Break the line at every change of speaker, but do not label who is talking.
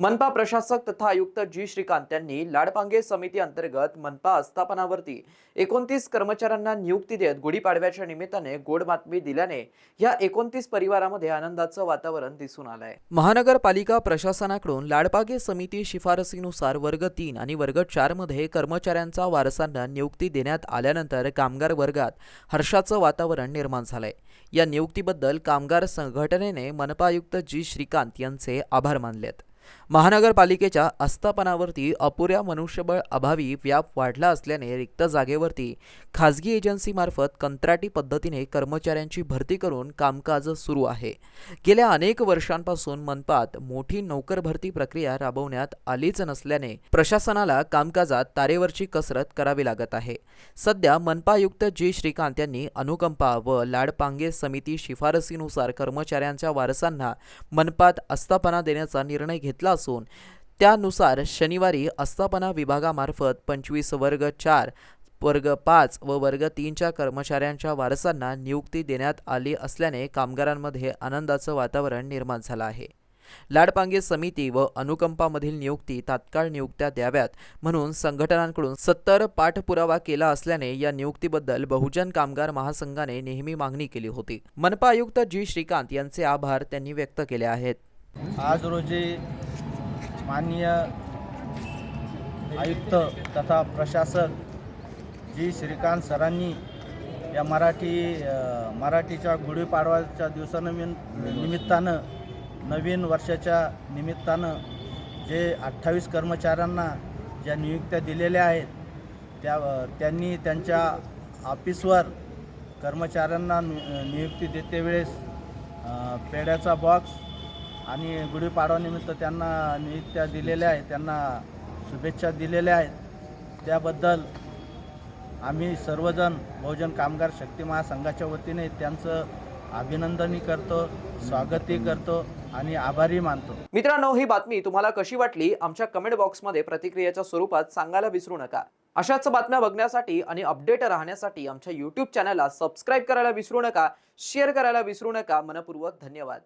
मनपा प्रशासक तथा आयुक्त जी श्रीकांत यांनी लाडपांगे समिती अंतर्गत मनपा आस्थापनावरती एकोणतीस कर्मचाऱ्यांना नियुक्ती देत गुढीपाडव्याच्या निमित्ताने गोड बातमी दिल्याने या एकोणतीस परिवारामध्ये आनंदाचं वातावरण दिसून आलंय. महानगरपालिका प्रशासनाकडून लाडपागे समिती शिफारसीनुसार वर्ग तीन आणि वर्ग चारमध्ये कर्मचाऱ्यांचा वारसांना नियुक्ती देण्यात आल्यानंतर कामगार वर्गात हर्षाचं वातावरण निर्माण झालंय. या नियुक्तीबद्दल कामगार संघटनेने मनपा आयुक्त जी श्रीकांत यांचे आभार मानलेत. महानगरपालिकेच्या आस्थापनावरती अपुऱ्या मनुष्यबळ अभावी व्याप वाढला असल्याने रिक्त जागेवरती खाजगी एजन्सीमार्फत कंत्राटी पद्धतीने कर्मचाऱ्यांची भरती करून कामकाज सुरू आहे. गेल्या अनेक वर्षांपासून मनपात मोठी नोकर भरती प्रक्रिया राबवण्यात आलीच नसल्याने प्रशासनाला कामकाजात तारेवरची कसरत करावी लागत आहे. सध्या मनपायुक्त जी. श्रीकांत यांनी अनुकंपा व लाडपांगे समिती शिफारसीनुसार कर्मचाऱ्यांच्या वारसांना मनपात आस्थापना देण्याचा निर्णय घेतला असून त्यानुसार शनिवारी आस्थापना विभागामार्फत पंचवीस वर्ग चार वर्ग पाच व वर्ग तीनच्या कर्मचाऱ्यांच्या वारसांना नियुक्ती देण्यात आली असल्याने कामगारांमध्ये आनंदाचं वातावरण निर्माण झालं आहे. लाडपांगे समिती व अनुकंपामधील नियुक्ती तात्काळ नियुक्त्या द्याव्यात म्हणून संघटनांकडून सत्तर पाठपुरावा केला असल्याने या नियुक्तीबद्दल बहुजन कामगार महासंघाने नेहमी मागणी केली होती. मनपा आयुक्त जी श्रीकांत यांचे आभार त्यांनी व्यक्त केले आहेत.
आज रोजी माननीय आयुक्त तथा प्रशासक जी श्रीकांत सरांनी या मराठी मराठीच्या गुढीपाडवाच्या दिवसानिमिन निमित्तानं नवीन वर्षाच्या निमित्तानं जे अठ्ठावीस कर्मचाऱ्यांना ज्या नियुक्त्या दिलेल्या आहेत त्या त्यांनी त्यांच्या ऑफिसवर कर्मचाऱ्यांना नि- नियुक्ती देते वेळेस पेड्याचा बॉक्स आणि गुढीपाडवानिमित्त त्यांना नियुक्त्या दिलेल्या आहेत त्यांना शुभेच्छा दिलेल्या आहेत. त्याबद्दल आम्ही सर्वजण बहुजन कामगार शक्ती महासंघाच्या वतीने त्यांचं अभिनंदनही करतो स्वागतही करतो आणि आभारी मानतो.
मित्रांनो ही बातमी तुम्हाला कशी वाटली? आमच्या कमेंट बॉक्समध्ये प्रतिक्रियेच्या स्वरूपात सांगायला विसरू नका. अशाच बातम्या बघण्यासाठी आणि अपडेट राहण्यासाठी आमच्या यूट्यूब चॅनलला सबस्क्राईब करायला विसरू नका शेअर करायला विसरू नका. मनपूर्वक धन्यवाद.